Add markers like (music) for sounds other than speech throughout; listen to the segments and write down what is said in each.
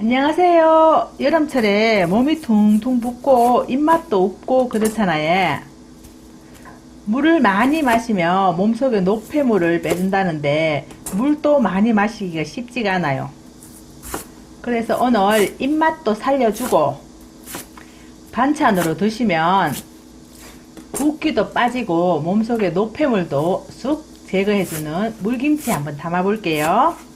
안녕하세요. 여름철에 몸이 퉁퉁 붓고 입맛도 없고 그렇잖아요. 물을 많이 마시면 몸속에 노폐물을 빼준다는데 물도 많이 마시기가 쉽지가 않아요. 그래서 오늘 입맛도 살려주고 반찬으로 드시면 붓기도 빠지고 몸속에 노폐물도 쑥 제거해주는 물김치 한번 담아볼게요.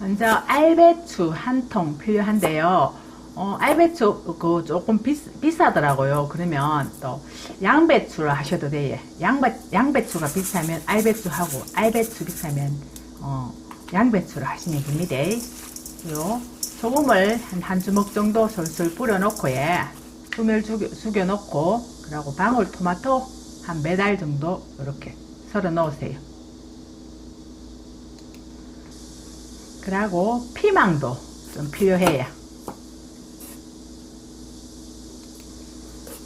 먼저 알배추 한 통 필요한데요. 어, 알배추 그 조금 비싸, 비싸더라고요. 그러면 또 양배추를 하셔도 돼요. 양배, 양배추가 비싸면 알배추하고 알배추 비싸면 어, 양배추를 하시면 됩니다. 그리고 소금을 한, 한 주먹 정도 솔솔 뿌려 놓고 예. 숨을 죽여, 숙여 놓고 그리고 방울토마토 한 매달 정도 이렇게 썰어 넣으세요. 그리고 피망도 좀 필요해요.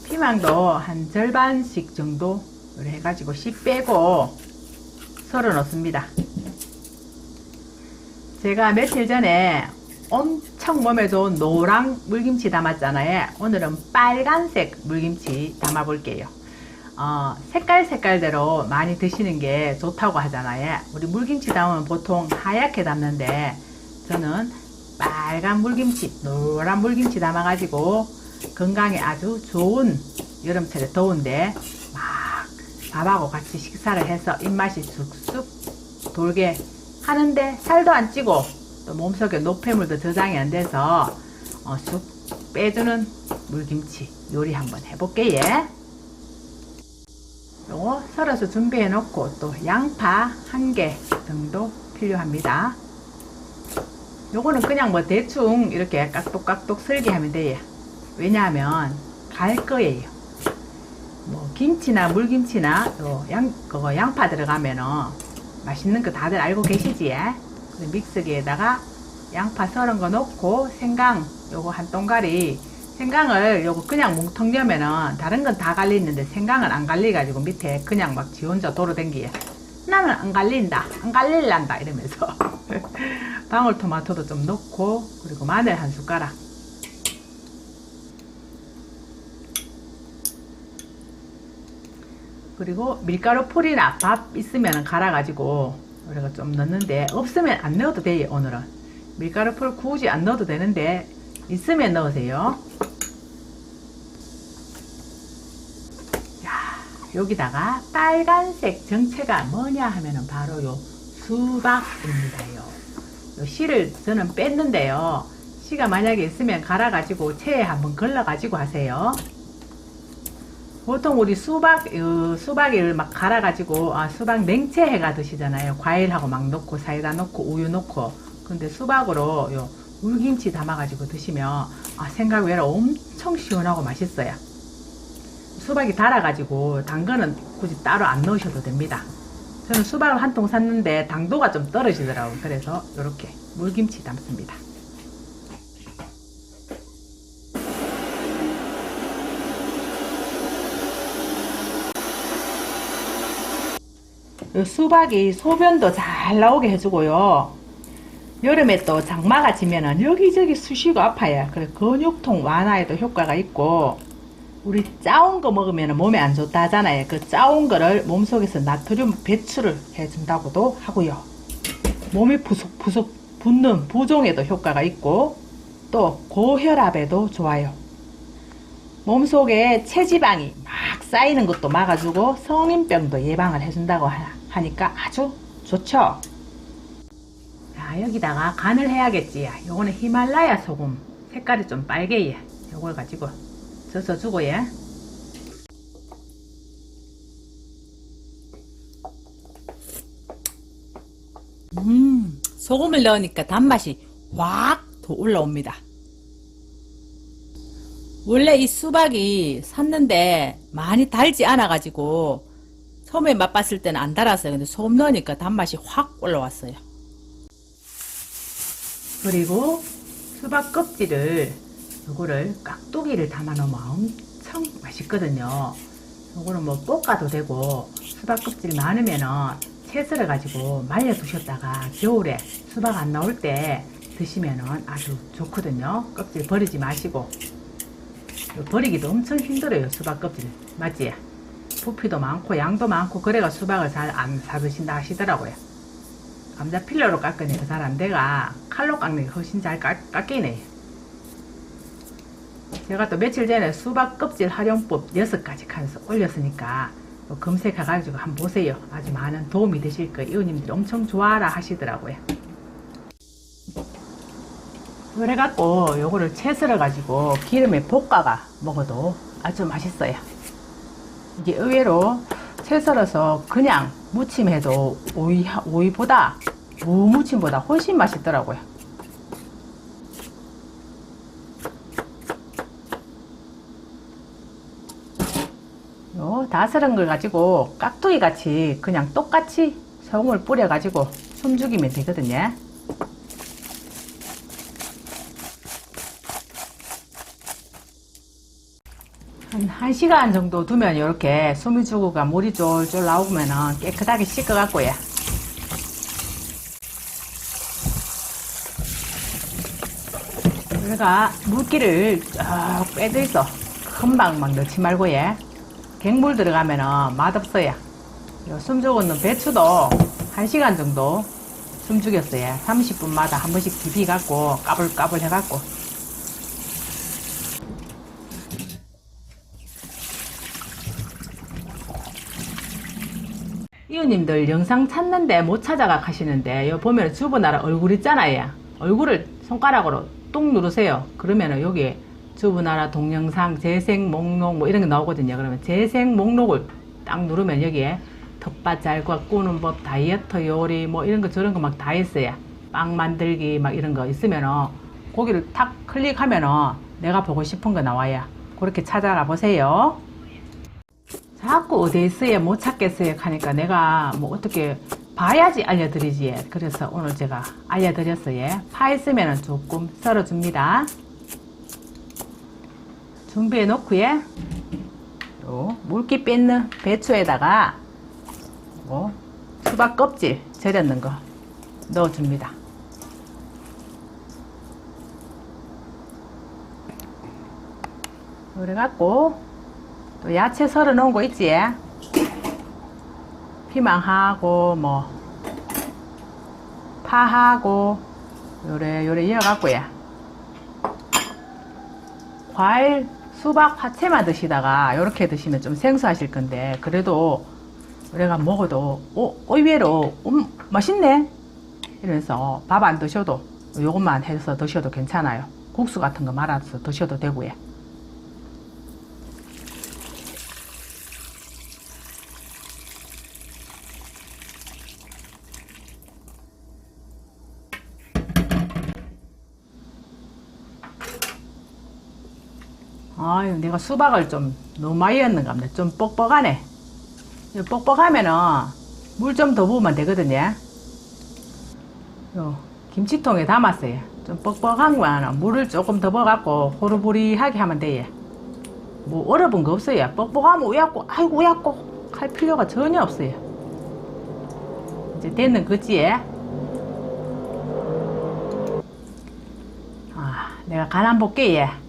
피망도 한 절반씩 정도 해가지고 씨 빼고 썰어 놓습니다. 제가 며칠 전에 엄청 몸에 좋은 노랑 물김치 담았잖아요. 오늘은 빨간색 물김치 담아볼게요. 어, 색깔 색깔대로 많이 드시는 게 좋다고 하잖아요. 우리 물김치 담으면 보통 하얗게 담는데 저는 빨간 물김치, 노란 물김치 담아가지고 건강에 아주 좋은 여름철에 더운데 막 밥하고 같이 식사를 해서 입맛이 쑥쑥 돌게 하는데 살도 안 찌고 또 몸속에 노폐물도 저장이 안 돼서 어, 쑥 빼주는 물김치 요리 한번 해볼게요. 요거 썰어서 준비해 놓고 또 양파 한 개 정도 필요합니다. 요거는 그냥 뭐 대충 이렇게 깍둑깍둑 썰기 하면 돼요. 왜냐하면 갈 거예요. 뭐 김치나 물김치나 요 양, 그거 양파 들어가면은 맛있는 거 다들 알고 계시지? 믹서기에다가 양파 썰은 거 넣고 생강 요거 한 동가리 생강을 요거 그냥 뭉텅 넣으면은 다른 건 다 갈리는데 생강은 안 갈리가지고 밑에 그냥 막 지 혼자 돌아댕기에 나는 안 갈린다. 안 갈릴란다. 이러면서 (laughs) 방울토마토도 좀 넣고 그리고 마늘 한 숟가락. 그리고 밀가루 풀이나 밥 있으면 갈아가지고 우리가 좀 넣는데 없으면 안 넣어도 돼요 오늘은. 밀가루 풀 굳이 안 넣어도 되는데 있으면 넣으세요 야, 여기다가 빨간색 정체가 뭐냐 하면은 바로 요 수박입니다요 요 씨를 저는 뺐는데요 씨가 만약에 있으면 갈아가지고 체에 한번 걸러가지고 하세요 보통 우리 수박, 어, 수박을 막 갈아가지고, 아, 수박 냉채 해가 드시잖아요. 과일하고 막 넣고, 사이다 넣고, 우유 넣고. 근데 수박으로 요 물김치 담아가지고 드시면, 아, 생각 외로 엄청 시원하고 맛있어요. 수박이 달아가지고, 당근은 굳이 따로 안 넣으셔도 됩니다. 저는 수박을 한 통 샀는데, 당도가 좀 떨어지더라고요. 그래서 이렇게 물김치 담습니다. 요 수박이 소변도 잘 나오게 해주고요. 여름에 또 장마가 지면은 여기저기 쑤시고 아파요. 그래 근육통 완화에도 효과가 있고 우리 짜온 거 먹으면 몸에 안 좋다 하잖아요. 그 짜온 거를 몸속에서 나트륨 배출을 해준다고도 하고요. 몸이 부석부석 붓는 부종에도 효과가 있고 또 고혈압에도 좋아요. 몸속에 체지방이 막 쌓이는 것도 막아주고 성인병도 예방을 해준다고 하- 하니까 아주 좋죠. 자, 여기다가 간을 해야겠지. 요거는 히말라야 소금. 색깔이 좀 빨개요. 요걸 가지고 져서 주고 예. 음, 소금을 넣으니까 단맛이 확 더 올라옵니다. 원래 이 수박이 샀는데 많이 달지 않아가지고 처음에 맛봤을 때는 안 달았어요. 근데 소금 넣으니까 단맛이 확 올라왔어요. 그리고 수박 껍질을 요거를 깍두기를 담아 놓으면 엄청 맛있거든요. 요거는 뭐 볶아도 되고 수박 껍질 많으면은 채 썰어 가지고 말려 두셨다가 겨울에 수박 안 나올 때 드시면은 아주 좋거든요. 껍질 버리지 마시고. 버리기도 엄청 힘들어요. 수박 껍질. 맞지? 부피도 많고 양도 많고 그래가 수박을 잘 안 사드신다 하시더라고요. 감자 필러로 깎으니까 잘 안 돼가 칼로 깎는 게 훨씬 잘 깎, 깎이네. 제가 또 며칠 전에 수박 껍질 활용법 6가지 칸에서 올렸으니까 또 검색해가지고 한번 보세요. 아주 많은 도움이 되실 거예요. 이웃님들이 엄청 좋아라 하시더라고요. 그래갖고 요거를 채 썰어가지고 기름에 볶아가 먹어도 아주 맛있어요. 이게 의외로 채 썰어서 그냥 무침해도 오이, 오이보다 무무침보다 훨씬 맛있더라고요. 요, 다 썰은 걸 가지고 깍두기 같이 그냥 똑같이 소금을 뿌려 가지고 숨죽이면 되거든요. 한 1시간 정도 두면 이렇게 수미주구가 물이 쫄쫄 나오면은 깨끗하게 씻어갖고요. 우리가 물기를 쫙 빼들서 금방 막 넣지 말고 예. 갱물 들어가면은 맛없어요. 요 숨 죽었는 배추도 1시간 정도 숨 죽였어요. 30분마다 한 번씩 비비갖고 까불까불 해갖고 이웃님들 영상 찾는데 못 찾아가 가시는데 요 보면 주부 나라 얼굴 있잖아요. 얼굴을 손가락으로 뚝 누르세요. 그러면은 여기 주부나라 동영상 재생 목록 뭐 이런 게 나오거든요. 그러면 재생 목록을 딱 누르면 여기에 텃밭 잘 가꾸는 법, 다이어트 요리 뭐 이런 거 저런 거 막 다 있어요. 빵 만들기 막 이런 거 있으면은 거기를 탁 클릭하면은 내가 보고 싶은 거 나와요. 그렇게 찾아라 보세요. 자꾸 어디에 있어야 못 찾겠어요 하니까 내가 뭐 어떻게 봐야지 알려드리지. 그래서 오늘 제가 알려드렸어요. 파 있으면 조금 썰어줍니다. 준비해 놓고요. 또 물기 뺏는 배추에다가 뭐 수박 껍질 절였는 거 넣어줍니다. 그래갖고 또 야채 썰어 놓은 거 있지? 피망하고 뭐 파하고 요래 요래 이어갖고요. 과일 수박 파채만 드시다가 요렇게 드시면 좀 생소하실 건데 그래도 우리가 먹어도 오, 의외로 음, 맛있네 이러면서 밥 안 드셔도 요것만 해서 드셔도 괜찮아요. 국수 같은 거 말아서 드셔도 되고요. 아유, 내가 수박을 좀 너무 많이 였는가 보네. 좀 뻑뻑하네. 이 뻑뻑하면은 물 좀 더 부으면 되거든요. 요 김치통에 담았어요. 좀 뻑뻑한 거는 물을 조금 더 부어갖고 호루부리하게 하면 돼요. 뭐 어려운 거 없어요. 뻑뻑하면 우약고, 아이고 우약고 할 필요가 전혀 없어요. 이제 됐는 거지? 아, 내가 간한 볼게, 예.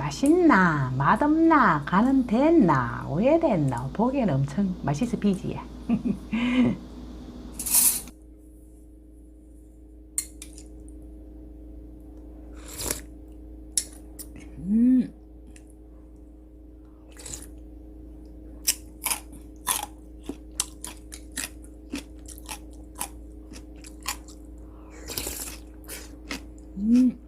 맛있나 맛없나 간은 됐나 오해됐나 보기에는 엄청 맛있어 비지 음. (laughs) 음.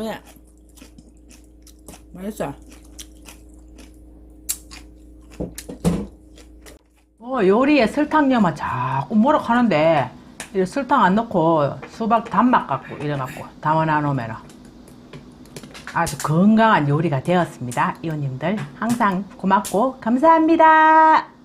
음, 시원해. 맛있어. 어, 요리에 설탕 넣으면 자꾸 뭐라 하는데, 이 설탕 안 넣고 수박 단맛 갖고 이래갖고 담아놔 놓으면 아주 건강한 요리가 되었습니다. 이웃님들 항상 고맙고 감사합니다.